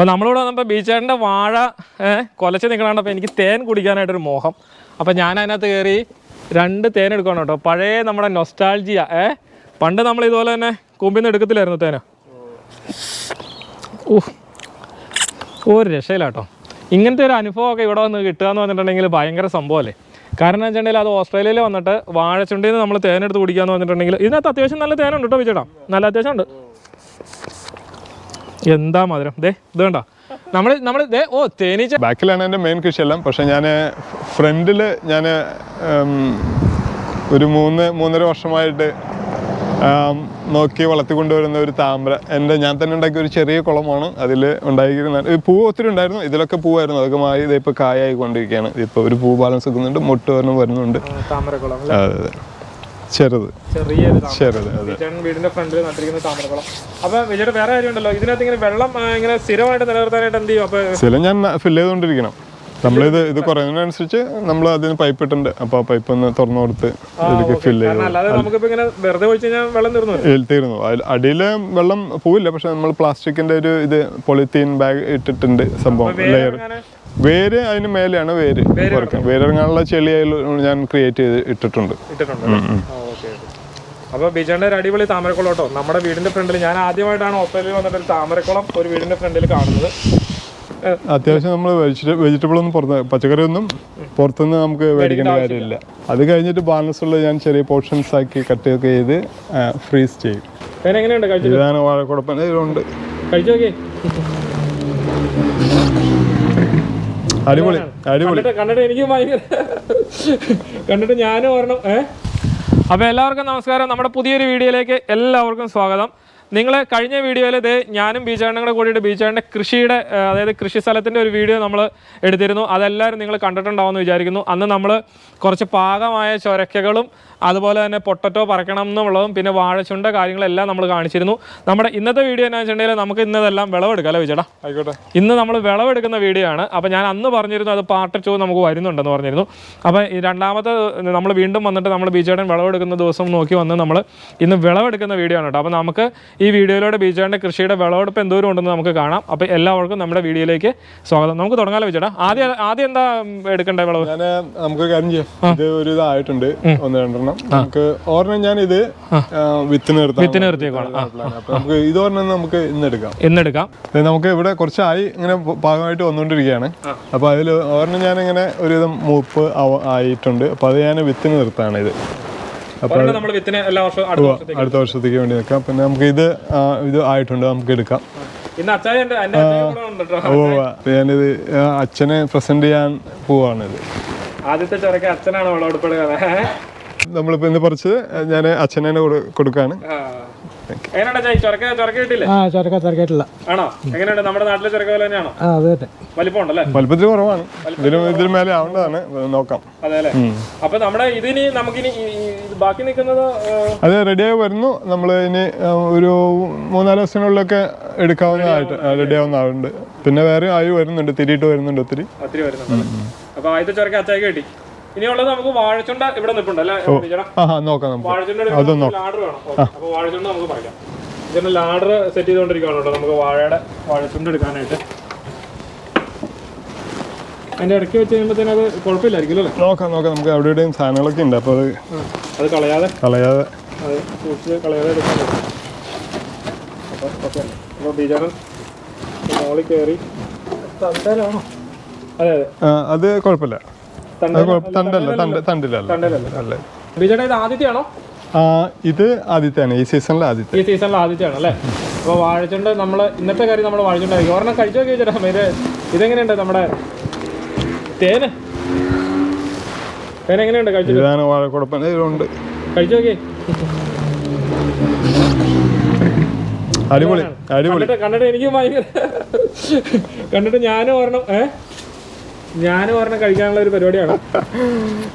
അപ്പോൾ നമ്മളിവിടെ വന്നപ്പോൾ ബീച്ചേട്ടന്റെ വാഴ കൊലച്ച് അപ്പോൾ എനിക്ക് തേൻ കുടിക്കാനായിട്ടൊരു മോഹം. അപ്പോൾ ഞാൻ അതിനകത്ത് കയറി രണ്ട് തേൻ എടുക്കണം കേട്ടോ. പഴയ നമ്മുടെ നൊസ്റ്റാൾജിയ ഏ പണ്ട് നമ്മൾ ഇതുപോലെ തന്നെ കൂമ്പിന്ന് എടുക്കത്തില്ലായിരുന്നു തേന. ഓ ഒരു രക്ഷയിലാട്ടോ ഇങ്ങനത്തെ ഒരു അനുഭവമൊക്കെ ഇവിടെ വന്ന് കിട്ടുക എന്ന് പറഞ്ഞിട്ടുണ്ടെങ്കിൽ ഭയങ്കര സംഭവമല്ലേ? കാരണം എന്ന് വെച്ചിട്ടുണ്ടെങ്കിൽ അത് ഓസ്ട്രേലിയയിൽ വന്നിട്ട് വാഴച്ചുണ്ടിൽ നിന്ന് നമ്മൾ തേനെടുത്ത് കുടിക്കുക എന്ന് പറഞ്ഞിട്ടുണ്ടെങ്കിൽ ഇതിനകത്ത് അത്യാവശ്യം നല്ല തേനുണ്ട് കേട്ടോ വിചേട്ടാ നല്ല അത്യാവശ്യം ഉണ്ട്. എന്താ മധുരം? ദേ ഇത് വേണ്ട നമ്മൾ നമ്മൾ ദേ ഓ തേനീച്ച. ബാക്കിലാണ് എന്റെ മെയിൻ കൃഷിയെല്ലാം പക്ഷെ ഞാൻ ഫ്രണ്ടിൽ ഞാൻ ഒരു മൂന്ന് മൂന്നര വർഷമായിട്ട് നോക്കി വളർത്തിക്കൊണ്ടുവരുന്ന ഒരു താമര. എന്റെ ഞാൻ തന്നെ ഉണ്ടാക്കിയ ഒരു ചെറിയ കുളമാണ് അതിൽ ഉണ്ടായിരിക്കുന്ന പൂവ് ഒത്തിരി ഉണ്ടായിരുന്നു. ഇതിലൊക്കെ പൂവായിരുന്നു. അതൊക്കെ മാറി ഇതിപ്പോൾ കായ ആയിക്കൊണ്ടിരിക്കുകയാണ് ഇപ്പോൾ ഒരു പൂ ബാലൻസ് വെക്കുന്നുണ്ട് മുട്ട് വരണം വരുന്നുണ്ട്. താമരക്കുളം അതെ അതെ. ചെറുത്. ചെറുത് വീടിന്റെ ഫ്രണ്ടിൽ നട്ടിരിക്കുന്ന താമരക്കുളം. അപ്പൊ വിജയുടെ വേറെ കാര്യമുണ്ടല്ലോ ഇതിനകത്ത് ഇങ്ങനെ വെള്ളം ഇങ്ങനെ സ്ഥിരമായിട്ട് നിലനിർത്താനായിട്ട് എന്ത് ചെയ്യും? അപ്പൊ സ്ഥലം ഞാൻ ഫില്ല് ചെയ്തുകൊണ്ടിരിക്കണം. നമ്മളിത് ഇത് കുറയുന്നതിനനുസരിച്ച് നമ്മൾ അതിന് പൈപ്പ് ഇട്ടുണ്ട്. അപ്പൊ ആ പൈപ്പ് ഒന്ന് തുറന്നു കൊടുത്ത് ഇതിലേക്ക് ഫില്ല് വെള്ളം തീർന്നു അടിയിൽ വെള്ളം പോവില്ല. പക്ഷെ നമ്മൾ പ്ലാസ്റ്റിക്കിന്റെ ഒരു ഇത് പൊളിത്തീൻ ബാഗ് ഇട്ടിട്ടുണ്ട് സംഭവം. ലെയർ വേര് അതിന് മേലെയാണ് വേര് വേരിറങ്ങാനുള്ള ചെളി ഞാൻ ക്രിയേറ്റ് ചെയ്ത് ഇട്ടിട്ടുണ്ട്. അപ്പൊ ബിജാന്റെ ഒരു അടിപൊളി താമരക്കുളം കേട്ടോ. നമ്മുടെ വീടിന്റെ ഫ്രണ്ടിൽ ഞാൻ ആദ്യമായിട്ടാണ് ഓസ്ട്രേലിയയിൽ വന്നിട്ട് ഒരു താമരക്കുളം ഒരു വീടിന്റെ ഫ്രണ്ടിൽ കാണുന്നത്. അത്യാവശ്യം നമ്മൾ വെജിറ്റബിൾ ഒന്നും പുറത്ത് പച്ചക്കറി ഒന്നും പുറത്തുനിന്ന് നമുക്ക് മേടിക്കേണ്ട കാര്യമില്ല. അത് കഴിഞ്ഞിട്ട് ബാലൻസ് ഉള്ള ഞാൻ ചെറിയ പോർഷൻസ് ആക്കി കട്ട് ഒക്കെ ചെയ്ത് ഫ്രീസ് ചെയ്യും. ഇതാണ് വാഴക്കുഴപ്പം ഉണ്ട് കഴിച്ചു നോക്കി അടിപൊളി അടിപൊളി. കണ്ടിട്ട് എനിക്ക് ഭയങ്കര കണ്ടിട്ട് ഞാനും ഓർണം ഏഹ് അപ്പോൾ എല്ലാവർക്കും നമസ്കാരം. നമ്മുടെ പുതിയൊരു വീഡിയോയിലേക്ക് എല്ലാവർക്കും സ്വാഗതം. നിങ്ങൾ കഴിഞ്ഞ വീഡിയോയിൽ ഇത് ഞാനും കൂടെ കൂടിയിട്ട് ബീച്ചാണ്ടിന്റെ കൃഷിയുടെ അതായത് കൃഷി സ്ഥലത്തിന്റെ ഒരു വീഡിയോ നമ്മൾ എടുത്തിരുന്നു. അതെല്ലാവരും നിങ്ങൾ കണ്ടിട്ടുണ്ടാവുമെന്ന് വിചാരിക്കുന്നു. അന്ന് നമ്മൾ കുറച്ച് പാകമായ ചൊരക്കകളും അതുപോലെ തന്നെ പൊട്ടറ്റോ പറക്കണം എന്നുള്ളതും പിന്നെ വാഴച്ചുണ്ട കാര്യങ്ങളെല്ലാം നമ്മൾ കാണിച്ചിരുന്നു. നമ്മുടെ ഇന്നത്തെ വീഡിയോ എന്നാ വെച്ചിട്ടുണ്ടെങ്കിൽ നമുക്ക് ഇന്നതെല്ലാം വിളവെടുക്കാം അല്ലേ വിചേട്ടാ ആയിക്കോട്ടെ. ഇന്ന് നമ്മൾ വിളവെടുക്കുന്ന വീഡിയോ ആണ്. അപ്പോൾ ഞാൻ അന്ന് പറഞ്ഞിരുന്നു അത് പാർട്ട് ടു നമുക്ക് വരുന്നുണ്ടെന്ന് പറഞ്ഞിരുന്നു. അപ്പോൾ രണ്ടാമത്തെ നമ്മൾ വീണ്ടും വന്നിട്ട് നമ്മൾ ബീച്ചേടൻ വിളവെടുക്കുന്ന ദിവസം നോക്കി വന്ന് നമ്മൾ ഇന്ന് വിളവെടുക്കുന്ന വീഡിയോ ആണ് കേട്ടോ. അപ്പോൾ നമുക്ക് ഈ വീഡിയോയിലൂടെ ബീച്ചേട്ടന്റെ കൃഷിയുടെ വിളവെടുപ്പ് എന്തോരം ഉണ്ടെന്ന് നമുക്ക് കാണാം. അപ്പോൾ എല്ലാവർക്കും നമ്മുടെ വീഡിയോയിലേക്ക് സ്വാഗതം. നമുക്ക് തുടങ്ങാലോ വിചേട്ടാ ആദ്യം ആദ്യം എന്താ എടുക്കേണ്ട വിളവ്? ഞാൻ നമുക്ക് കാര്യം ചെയ്യാം. ഇത് ഒരു ഇതായിട്ടുണ്ട്. ഒന്ന് രണ്ടെണ്ണം. നമുക്ക് ഓർമ്മ ഞാൻ ഇത് വിത്ത് നിർത്തി വിത്ത് നിർത്തിയേക്കണം നമുക്ക് ഇത് നമുക്ക് ഇന്ന് എടുക്കാം. ഇന്ന് ഇത് നമുക്ക് ഇവിടെ കുറച്ചായി ഇങ്ങനെ ഭാഗമായിട്ട് വന്നുകൊണ്ടിരിക്കുകയാണ് അപ്പൊ അതിൽ ഓർമ്മ ഞാൻ ഇങ്ങനെ ഒരുവിധം മൂപ്പ് ആയിട്ടുണ്ട്. അപ്പൊ അത് ഞാൻ വിത്തിന് നിർത്താണ് ഇത് അപ്പൊ ഒരെണ്ണം നമ്മൾ വിത്തിന് എല്ലാ വർഷവും അടുത്ത വർഷത്തേക്ക് അടുത്ത വർഷത്തേക്ക് വേണ്ടി നിൽക്കാം പിന്നെ നമുക്ക് ഇത് ഇത് ആയിട്ടുണ്ട് നമുക്ക് എടുക്കാം. ഓ ഞാനിത് അച്ഛനെ പ്രസന്റ് ചെയ്യാൻ പോവാണിത് ആദ്യത്തെ ചെറുക്കെ അച്ഛനാണ് വിളവെടുപ്പെടുക നമ്മളിപ്പോ ഇന്ന് പറിച്ചത് ഞാൻ അച്ഛനെ കൊടുക്കാണ്. വലിപ്പത്തിൽ ചൊരക്ക ചൊരക്ക ചൊരക്ക ചൊരക്ക കുറവാണ്. ഇതിലും ഇതിലും മേലെ ആവേണ്ടതാണ്. നോക്കാം. അപ്പൊ നമ്മുടെ ഇതിന് നമുക്കിനി ബാക്കി നിൽക്കുന്നത് അത് റെഡിയായി വരുന്നു. നമ്മൾ ഇനി ഒരു മൂന്നാൽ ദിവസങ്ങളിലൊക്കെ എടുക്കാവുന്നതായിട്ട് റെഡി ആവുന്നതാവുന്നുണ്ട് പിന്നെ വേറെ ആയി വരുന്നുണ്ട്? തിരിയിട്ട് വരുന്നുണ്ട് ഒത്തിരി. ഒത്തിരി വരുന്നുണ്ട് അപ്പൊ ആദ്യത്തെ ചൊരക്ക അച്ചായി കിട്ടി. ഇനിയുള്ളത് നമുക്ക് വാഴച്ചുണ്ട ഇവിടെ നിൽപ്പുണ്ട് അല്ലേ? ആ ആ, നോക്കാം നമുക്ക്. വാഴച്ചുണ്ട ലാഡർ വേണം. അപ്പൊ വാഴച്ചുണ്ട നമുക്ക് പറയാം ഇതിന്റെ ലാഡർ സെറ്റ് ചെയ്തുകൊണ്ടിരിക്കുകയാണ് കേട്ടോ നമുക്ക് വാഴയുടെ വാഴച്ചുണ്ട എടുക്കാനായിട്ട്. അതിന്റെ ഇടയ്ക്ക് വെച്ച് കഴിയുമ്പോഴത്തേനത് അത് കുഴപ്പമില്ലായിരിക്കും അല്ലേ? നോക്കാം നോക്കാം. നമുക്ക് അവിടെ ഇവിടെയും സാധനങ്ങളൊക്കെ ഉണ്ട്. അപ്പോൾ അത് അത് കളയാതെ? കളയാതെ. അത് സൂക്ഷിച്ച് കളയാതെ എടുക്കാൻ പറ്റും അപ്പോൾ ഓക്കെ. അപ്പോൾ ബീജാണ് മോളിൽ കയറി. തണ്ടലാണോ? അതെ അതെ. അത് കുഴപ്പമില്ല. തണ്ടല്ല തണ്ട് തണ്ടിലല്ല. അല്ല. ഇത് ആദ്യത്തെയാണോ ഇത് ആദ്യത്തെയാണ് ഈ സീസണിലെ ആദ്യത്തെ ഈ സീസണിൽ ആദ്യത്തെയാണ് അല്ലേ? അപ്പോൾ വാഴച്ചുണ്ട് നമ്മൾ ഇന്നത്തെ കാര്യം നമ്മൾ വാഴച്ചുണ്ടായിരിക്കും ഒരെണ്ണം കഴിച്ചു നോക്കി ഇത് ഇതെങ്ങനെയുണ്ട് നമ്മുടെ തേന്? എങ്ങനെയുണ്ട്? കഴിച്ചു? വാഴക്കുഴപ്പം ഉണ്ട് കഴിച്ചു നോക്കി അടിപൊളി അടിപൊളി. കണ്ടിട്ട് എനിക്ക് ഭയങ്കര കണ്ടിട്ട് ഞാനും ഒരെണ്ണം ഏ? ഞാനും ഒരെണ്ണം കഴിക്കാനുള്ള ഒരു പരിപാടിയാണ്.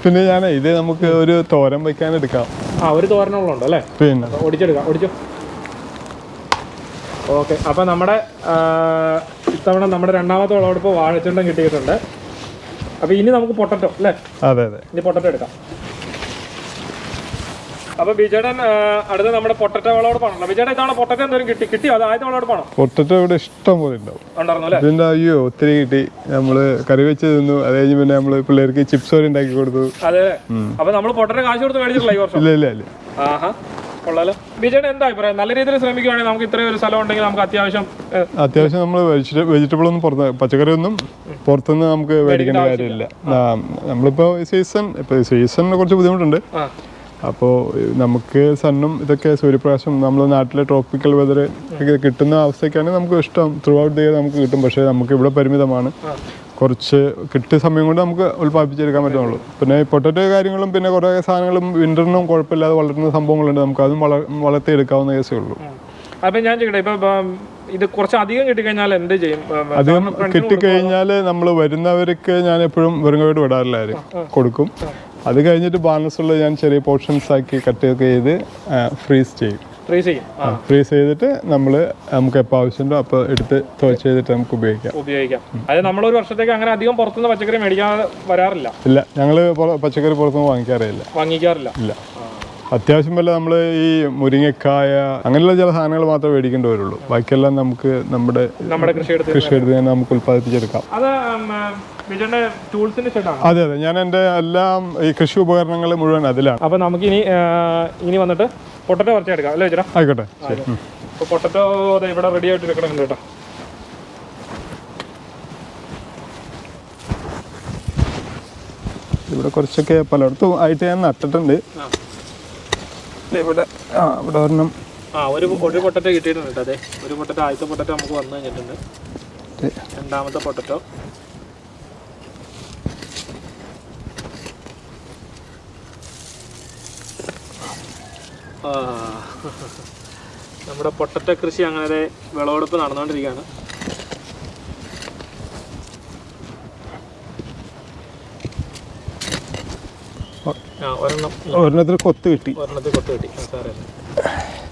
പിന്നെ ഞാൻ ഇത് നമുക്ക് ഒരു തോരൻ വെക്കാൻ എടുക്കാം. ആ ഒരു തോരനുള്ളുണ്ട് അല്ലേ പിന്നെ. ഓടിച്ചെടുക്കാം ഓടിച്ചോ ഓക്കെ അപ്പൊ നമ്മുടെ ഇത്തവണ നമ്മുടെ രണ്ടാമത്തെ വിളവെടുപ്പ് വാഴച്ചുണ്ടം കിട്ടിയിട്ടുണ്ട്. അപ്പൊ ഇനി നമുക്ക് പൊട്ടറ്റോ അല്ലേ? അതെ അതെ. ഇനി പൊട്ടറ്റോ എടുക്കാം. അപ്പൊ ബിജേടൻ അടുത്ത നമ്മുടെ പൊട്ടറ്റ വിളവെടുപ്പാണല്ലോ ബിജേടൻ ഇതാണ് പൊട്ടറ്റ എന്തെങ്കിലും കിട്ടി? കിട്ടിയോ അത് ആദ്യത്തെ വിളവെടുപ്പാണോ പൊട്ടറ്റോ ഇവിടെ ഇഷ്ടം പോലെ ഉണ്ടാവും. ഇതിന്റെ അയ്യോ ഒത്തിരി കിട്ടി. നമ്മൾ കറി വെച്ച് തിന്നു. അത് കഴിഞ്ഞ് പിന്നെ നമ്മൾ പിള്ളേർക്ക് ചിപ്സ് വരെ ഉണ്ടാക്കി കൊടുത്തു. അതെ. അപ്പൊ നമ്മൾ പൊട്ടറ്റ കാശ് കൊടുത്ത് മേടിച്ചിട്ടില്ല ഈ വർഷം? ഇല്ല ഇല്ല ഇല്ല. ആഹാ. കൊള്ളാലോ. ബിജയുടെ എന്താ അഭിപ്രായം? നല്ല രീതിയിൽ ശ്രമിക്കുകയാണെങ്കിൽ നമുക്ക് ഇത്രയും ഒരു സ്ഥലം ഉണ്ടെങ്കിൽ നമുക്ക് അത്യാവശ്യം അത്യാവശ്യം നമ്മൾ വെജിറ്റബിൾ ഒന്നും പുറത്ത് പച്ചക്കറി ഒന്നും പുറത്തുനിന്ന് നമുക്ക് മേടിക്കേണ്ട കാര്യമില്ല. നമ്മളിപ്പോ സീസൺ ഇപ്പൊ സീസണിന് കുറച്ച് ബുദ്ധിമുട്ടുണ്ട്. അപ്പോ അപ്പോൾ നമുക്ക് സണ്ണും ഇതൊക്കെ സൂര്യപ്രകാശം നമ്മൾ നാട്ടിലെ ട്രോപ്പിക്കൽ വെതർ കിട്ടുന്ന അവസ്ഥയ്ക്കാണ് നമുക്ക് ഇഷ്ടം. ത്രൂ ഔട്ട് ദ ഇയർ നമുക്ക് കിട്ടും. പക്ഷേ നമുക്ക് ഇവിടെ പരിമിതമാണ്. കുറച്ച് കിട്ടിയ സമയം കൊണ്ട് നമുക്ക് ഉൽപ്പാദിപ്പിച്ചെടുക്കാൻ പറ്റുള്ളൂ പിന്നെ പൊട്ടറ്റോ കാര്യങ്ങളും പിന്നെ കുറേ സാധനങ്ങളും വിന്ററിനും കുഴപ്പമില്ലാതെ വളരുന്ന സംഭവങ്ങളുണ്ട്. നമുക്ക് അതും വള വളർത്തിയെടുക്കാവുന്ന കേസേ ഉള്ളൂ. അപ്പം ഞാൻ ചോദിക്കട്ടെ ഇപ്പൊ ഇത് കുറച്ച് അധികം കിട്ടിക്കഴിഞ്ഞാൽ എന്ത് ചെയ്യും? അധികം കിട്ടിക്കഴിഞ്ഞാൽ നമ്മൾ വരുന്നവർക്ക് ഞാൻ എപ്പോഴും വെറുങ്ങോട് വിടാറില്ല ആരും. കൊടുക്കും. അത് കഴിഞ്ഞിട്ട് ബാലൻസ് ഉള്ളത് ഞാൻ ചെറിയ പോർഷൻസ് ആക്കി കട്ട് ചെയ്ത് ഫ്രീസ് ചെയ്യും. ഫ്രീസ് ചെയ്യും. ഫ്രീസ് ചെയ്തിട്ട് നമ്മൾ നമുക്ക് എപ്പോൾ ആവശ്യമുണ്ടോ അപ്പോൾ എടുത്ത് തുവച്ച് ചെയ്തിട്ട് നമുക്ക് ഉപയോഗിക്കാം. ഉപയോഗിക്കാം. അത് നമ്മൾ ഒരു വർഷത്തേക്ക് അങ്ങനെ അധികം പുറത്തുനിന്ന് പച്ചക്കറി മേടിക്കാതെ വരാറില്ല. ഇല്ല ഞങ്ങൾ പച്ചക്കറി പുറത്തുനിന്ന് വാങ്ങിക്കാറില്ല വാങ്ങിക്കാറില്ല. ഇല്ല. അത്യാവശ്യം വല്ല നമ്മൾ ഈ മുരിങ്ങക്കായ അങ്ങനെയുള്ള ചില സാധനങ്ങൾ മാത്രമേ മേടിക്കേണ്ടി വരുള്ളൂ ബാക്കിയെല്ലാം നമുക്ക് നമ്മുടെ നമ്മുടെ കൃഷി എടുത്ത് കൃഷി എടുത്ത് തന്നെ നമുക്ക് ഉൽപ്പാദിപ്പിച്ചെടുക്കാം. അതെ അതെ ഞാൻ എന്റെ എല്ലാം ഈ കൃഷി ഉപകരണങ്ങൾ മുഴുവൻ അതിലാണ്. അപ്പൊ നമുക്ക് ഇനി ഇനി വന്നിട്ട് പൊട്ടറ്റോ പറിച്ചെടുക്കാം അല്ലേ ചേട്ടാ? ആയിക്കോട്ടെ. ശരി പൊട്ടറ്റോ ഇവിടെ റെഡി ആയിട്ട് എടുക്കണം കേട്ടോ ഇവിടെ കുറച്ചൊക്കെ പലയിടത്തും ആയിട്ട് ഞാൻ നട്ടിട്ടുണ്ട്. ഇവിടെ. ആ ഇവിടെ ഒരെണ്ണം. ആ ഒരു ഒരു പൊട്ടറ്റോ കിട്ടിയിട്ടുണ്ട് കേട്ടോ അതെ ഒരു പൊട്ടറ്റോ ആദ്യത്തെ പൊട്ടറ്റോ നമുക്ക് വന്നു കഴിഞ്ഞിട്ടുണ്ട്. രണ്ടാമത്തെ പൊട്ടറ്റോ. നമ്മുടെ പൊട്ടറ്റോ കൃഷി അങ്ങനെ വിളവെടുപ്പ് നടന്നുകൊണ്ടിരിക്കുകയാണ്. ഒരെണ്ണത്തിൽ കൊത്ത് കിട്ടി. ഒരെണ്ണത്തിൽ കൊത്ത് കിട്ടി. ആ,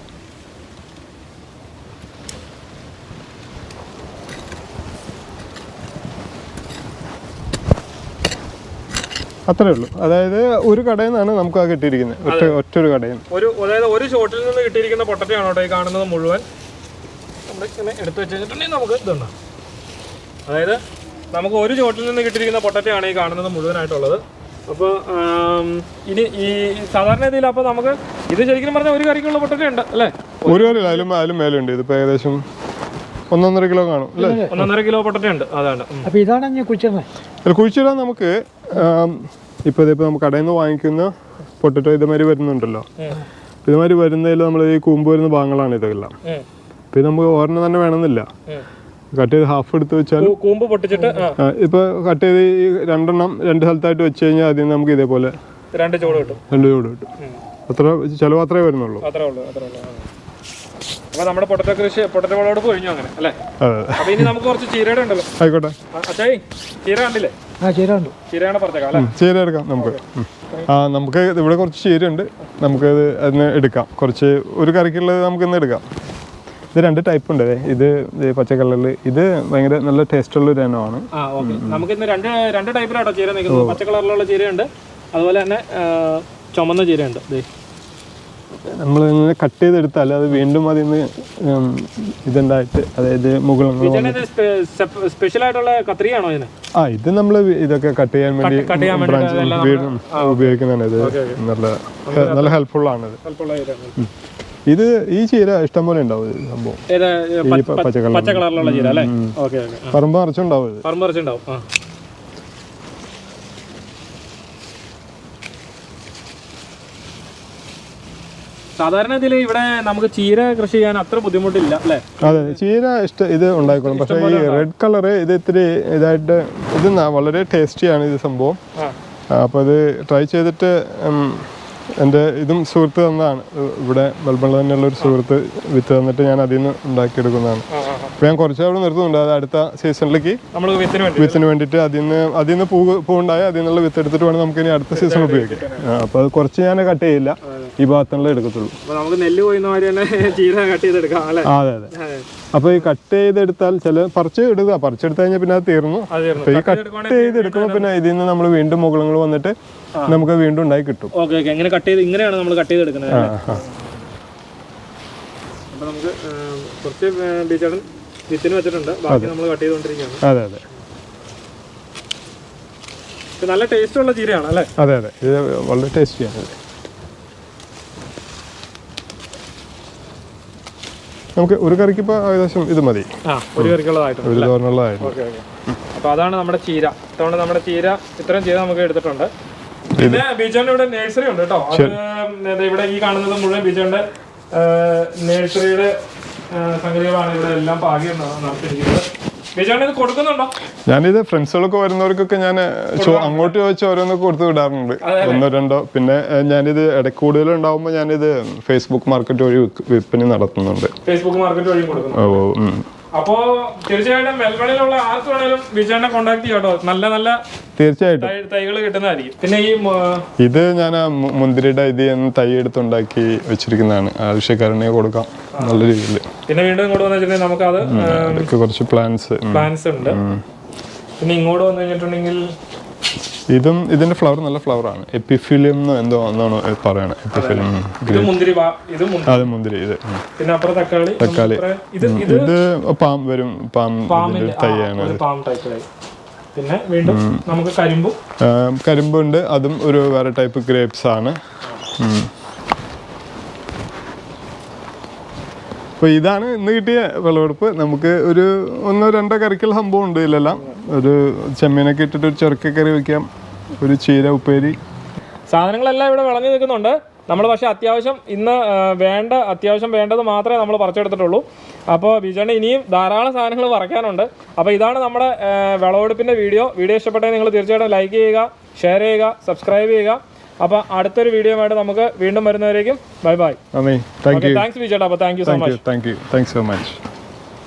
അത്രേ ഉള്ളൂ. അതായത് ഒരു കടയിൽ നിന്നാണ് നമുക്ക് ആ കിട്ടിയിരിക്കുന്നത്. ഒറ്റ ഒറ്റ ഒരു കടയിൽ നിന്ന്. ഒരു അതായത് ഒരു ഷോട്ടിൽ നിന്ന് കിട്ടിയിരിക്കുന്ന പൊട്ടറ്റോ ആണ് കേട്ടോ ഈ കാണുന്നത് മുഴുവൻ? നമ്മൾ ഇങ്ങനെ എടുത്തു വെച്ച് കഴിഞ്ഞിട്ടുണ്ടെങ്കിൽ നമുക്ക് ഇതുണ്ട്. അതായത് നമുക്ക് ഒരു ഷോട്ടിൽ നിന്ന് കിട്ടിയിരിക്കുന്ന പൊട്ടറ്റയാണ് ഈ കാണുന്നത് മുഴുവനായിട്ടുള്ളത്. അപ്പോൾ ഇനി ഈ സാധാരണ രീതിയിൽ അപ്പോൾ നമുക്ക് ഇത് ശരിക്കും പറഞ്ഞാൽ ഒരു കറിക്കുള്ള പൊട്ടറ്റ ഉണ്ട് അല്ലേ? ഒരു കറി അതിലും അതിലും മേലുണ്ട്. ഇതിപ്പോൾ ഏകദേശം ഒന്നൊന്നര കിലോ കാണും അല്ലേ? ഒന്നൊന്നര കിലോ പൊട്ടറ്റ ഉണ്ട് അതാണ്. അപ്പോൾ ഇതാണ് കുഴിച്ചിടാൻ നമുക്ക് ഇപ്പോൾ ഇതിപ്പോൾ നമുക്ക് കടയിൽ നിന്ന് വാങ്ങിക്കുന്ന പൊട്ടറ്റോ ഇതുമാതിരി വരുന്നുണ്ടല്ലോ. ഇതുമാതിരി വരുന്നതിൽ നമ്മൾ ഈ കൂമ്പ് വരുന്ന ഭാഗങ്ങളാണ് ഇതെല്ലാം. പിന്നെ നമുക്ക് ഒരെണ്ണം തന്നെ വേണമെന്നില്ല. കട്ട് ചെയ്ത് ഹാഫ് എടുത്ത് വെച്ചാൽ കൂമ്പ് പൊട്ടിച്ചിട്ട് ഇപ്പൊ കട്ട് ചെയ്ത് ഈ രണ്ടെണ്ണം രണ്ട് സ്ഥലത്തായിട്ട് വെച്ച് കഴിഞ്ഞാൽ ആദ്യം നമുക്ക് ഇതേപോലെ രണ്ട് ചൂട് കിട്ടും. രണ്ട് ചൂട് കിട്ടും. അത്ര ചിലവ് അത്രേ വരുന്നുള്ളൂ. അപ്പോൾ നമ്മുടെ പൊട്ടറ്റോ കൃഷി പൊട്ടറ്റോ വിളവെടുപ്പ് കഴിഞ്ഞു അങ്ങനെ അല്ലേ? അപ്പൊ അപ്പോൾ ഇനി നമുക്ക് കുറച്ച് ചീരയുടെ ഉണ്ടല്ലോ. ആയിക്കോട്ടെ. അച്ചായി ചീര കണ്ടില്ലേ? ആ ശരിയുണ്ട് ചീരയാണ് പറഞ്ഞേക്കാം അല്ലേ? ചീര എടുക്കാം നമുക്ക്. ആ നമുക്ക് ഇവിടെ കുറച്ച് ചീരയുണ്ട്. നമുക്ക് അതിന് എടുക്കാം. കുറച്ച് ഒരു കറിക്കുള്ളത് നമുക്ക് ഇന്ന് എടുക്കാം. ഇത് രണ്ട് ടൈപ്പ് ഉണ്ട് ദേ. ഇത് ദേ പച്ച കളറിൽ ഇത് ഭയങ്കര നല്ല ടേസ്റ്റ് ഉള്ള ഒരു ഇനമാണ്. ആ ഓക്കെ. നമുക്ക് ഇന്ന് രണ്ട് രണ്ട് ടൈപ്പിലാട്ടോ ചീര നിൽക്കുന്നത്. പച്ച കളറിലുള്ള ചീരയുണ്ട്. അതുപോലെ തന്നെ ചുമന്ന ചീരയുണ്ട് ദേ. നമ്മൾ ഇങ്ങനെ കട്ട് ചെയ്തെടുത്താൽ അത് വീണ്ടും അതിൽ നിന്ന് ഇതുണ്ടായിട്ട് അതായത് മുകളിൽ സ്പെഷ്യൽ ആയിട്ടുള്ള കത്രിയാണോ ഇതിന്? ആ ഇത് നമ്മൾ ഇതൊക്കെ കട്ട് ചെയ്യാൻ വേണ്ടി ഉപയോഗിക്കുന്നതാണ് ഇത്. നല്ല നല്ല ഹെൽപ്ഫുൾ ആണ് ഇത്. ഈ ചീര ഇഷ്ടംപോലെ ഉണ്ടാവും സംഭവം. പച്ച പച്ച കളറിലുള്ള ചീര അല്ലേ? പറമ്പ് നിറച്ചുണ്ടാവും പറമ്പ് പറിച്ചുണ്ടാവും സാധാരണ ഇതിൽ ഇവിടെ നമുക്ക് ചീര കൃഷി ചെയ്യാൻ അത്ര ബുദ്ധിമുട്ടില്ല അല്ലേ? അതെ ചീര ഇഷ്ട ഇത് ഉണ്ടായിക്കോളും. പക്ഷേ ഈ റെഡ് കളറ് ഇത് ഇത്തിരി ഇതായിട്ട് ഇത് വളരെ ടേസ്റ്റിയാണ് ഇത് സംഭവം. അപ്പോൾ ഇത് ട്രൈ ചെയ്തിട്ട് എന്റെ ഇതും സുഹൃത്ത് തന്നതാണ്. ഇവിടെ മെൽബണിൽ തന്നെയുള്ള ഒരു സുഹൃത്ത് വിത്ത് തന്നിട്ട് ഞാൻ അതിൽ നിന്ന് ഉണ്ടാക്കിയെടുക്കുന്നതാണ്. അപ്പോൾ ഞാൻ കുറച്ച് അവിടെ നിർത്തുന്നുണ്ട്. അത് അടുത്ത സീസണിലേക്ക് വിത്തിന് വേണ്ടിയിട്ട് അതിൽ നിന്ന് അതിൽ നിന്ന് പൂ പൂ ഉണ്ടായി അതിൽ നിന്നുള്ള വിത്ത് എടുത്തിട്ട് വേണം നമുക്ക് ഇനി അടുത്ത സീസൺ ഉപയോഗിക്കാം അപ്പോൾ അത് കുറച്ച് ഞാൻ കട്ട് ചെയ്യില്ല. ഈ ഭാഗത്തുള്ള എടുക്കത്തുള്ളൂ. അപ്പൊ നമുക്ക് നെല്ല് മാതിരി തന്നെ ചീര കട്ട് ചെയ്തെടുക്കാം അല്ലേ? അതെ അതെ. അപ്പോൾ ഈ കട്ട് ചെയ്തെടുത്താൽ ചില പറിച്ച് ഇടുക. പറിച്ചെടുത്ത് കഴിഞ്ഞാൽ പിന്നെ അത് തീർന്നു. ഈ കട്ട് ചെയ്തെടുക്കുമ്പോൾ പിന്നെ ഇതിൽ നിന്ന് നമ്മൾ വീണ്ടും മുകളങ്ങൾ വന്നിട്ട് നമുക്ക് വീണ്ടും ഉണ്ടായി കിട്ടും. Okay okay. എങ്ങനെ കട്ട് ചെയ്ത് ഇങ്ങനെയാണ് നമ്മൾ കട്ട് ചെയ്തെടുക്കുന്നത്. അപ്പൊ നമുക്ക് കുറച്ച് ബീച്ചേട്ടൻ വിത്തിന് വെച്ചിട്ടുണ്ട്. ബാക്കി നമ്മൾ കട്ട് ചെയ്തുകൊണ്ടിരിക്കുകയാണ്. അതെ അതെ. നല്ല ടേസ്റ്റ് ഉള്ള ചീരയാണ് അല്ലേ? അതെ അതെ. ഇത് വളരെ ടേസ്റ്റിയാണ്. നമുക്ക് ഒരു കറിക്ക് ഇപ്പോൾ ഏകദേശം ഇത് മതി. ഒരു കറിക്കുള്ളതായിട്ടുണ്ട് ഒരു തോരനുള്ളതായിരുന്നു ഓക്കെ ഓക്കെ. അപ്പൊ അതാണ് നമ്മുടെ ചീര. ഇത്തവണ നമ്മുടെ ചീര ഇത്രയും ചീര നമുക്ക് എടുത്തിട്ടുണ്ട്. പിന്നെ ബീച്ചേട്ടൻ ഇവിടെ നേഴ്സറി ഉണ്ട് കേട്ടോ. അത് ഇവിടെ ഈ കാണുന്നത് മുഴുവൻ ബീച്ചേന്റെ നഴ്സറിയുടെ സംഗതികളാണ് ഇവിടെ എല്ലാം പാകി നടത്തിയിരിക്കുന്നത്. ഞാനിത് ഫ്രണ്ട്സുകളൊക്കെ വരുന്നവർക്കൊക്കെ ഞാൻ അങ്ങോട്ട് ചോദിച്ച് ഓരോന്നൊക്കെ കൊടുത്തു വിടാറുണ്ട്. ഒന്നോ രണ്ടോ. പിന്നെ ഞാനിത് ഇടയ്ക്ക് കൂടുതൽ ഉണ്ടാവുമ്പോൾ ഞാനിത് ഫേസ്ബുക്ക് മാർക്കറ്റ് വഴി വിൽപ്പന നടത്തുന്നുണ്ട്. ഫേസ്ബുക്ക് മാർക്കറ്റ് വഴി കൊടുക്കുന്നു ഓ. അപ്പോ തീർച്ചയായിട്ടും മെൽബണിലുള്ള ആർക്ക് വേണേലും വിജയനെ കോണ്ടാക്ട് ചെയ്യാം കേട്ടോ നല്ല നല്ല തീർച്ചയായിട്ടും. തൈകൾ കിട്ടുന്നതായിരിക്കും. പിന്നെ ഈ ഇത് ഞാൻ മുന്തിരിയുടെ ഇത് തൈ എടുത്തുണ്ടാക്കി വെച്ചിരിക്കുന്നതാണ്. ആവശ്യക്കാരനെ കൊടുക്കാം. നല്ല രീതിയിൽ. പിന്നെ വീണ്ടും ഇങ്ങോട്ട് വന്നു വെച്ചിട്ടുണ്ടെങ്കിൽ നമുക്ക് അത് കുറച്ച് പ്ലാൻസ് പ്ലാൻസ് ഉണ്ട്. പിന്നെ ഇങ്ങോട്ട് വന്നു കഴിഞ്ഞിട്ടുണ്ടെങ്കിൽ ഇതും ഇതിന്റെ ഫ്ലവർ നല്ല ഫ്ലവർ ആണ്. എപ്പിഫിലിയം എന്തോ എന്നാണ് പറയണത് എപ്പിഫിലിയം അതെ മുന്തിരി ഇത്. തക്കാളി ഇത് പാം വരും. പാം തയ്യാണ് തൈയാണ് പിന്നെ വീണ്ടും നമുക്ക് കരിമ്പും. കരിമ്പുണ്ട്. അതും ഒരു വേറെ ടൈപ്പ് ഗ്രേപ്സ് ആണ്. ഉം. അപ്പൊ ഇതാണ് ഇന്ന് കിട്ടിയ വിളവെടുപ്പ്. നമുക്ക് ഒരു ഒന്നോ രണ്ടോ കറിക്കുള്ള സംഭവം ഉണ്ട് ഇതിലെല്ലാം. ഒരു ചെമ്മീനൊക്കെ ഇട്ടിട്ട് ഒരു ചെറുക്ക കറി വെക്കാം. ഒരു ചീര ഉപ്പേരി. സാധനങ്ങളെല്ലാം ഇവിടെ വിളഞ്ഞു നിൽക്കുന്നുണ്ട്. നമ്മൾ പക്ഷേ അത്യാവശ്യം ഇന്ന് വേണ്ട അത്യാവശ്യം വേണ്ടത് മാത്രമേ നമ്മൾ പറിച്ചെടുത്തിട്ടുള്ളൂ. അപ്പോൾ ബിജാണ് ഇനിയും ധാരാളം സാധനങ്ങൾ വറക്കാനുണ്ട് അപ്പോൾ ഇതാണ് നമ്മുടെ വിളവെടുപ്പിന്റെ വീഡിയോ. വീഡിയോ ഇഷ്ടപ്പെട്ടെങ്കിൽ നിങ്ങൾ തീർച്ചയായിട്ടും ലൈക്ക് ചെയ്യുക ഷെയർ ചെയ്യുക സബ്സ്ക്രൈബ് ചെയ്യുക. അപ്പോൾ അടുത്തൊരു വീഡിയോ ആയിട്ട് നമുക്ക് വീണ്ടും വരുന്നവരേക്കും ബൈ ബൈ. അമ്മേ താങ്ക് യു താങ്ക്സ് ബിജേട്ടാ അപ്പോൾ thank you so thank much you thank you thanks so much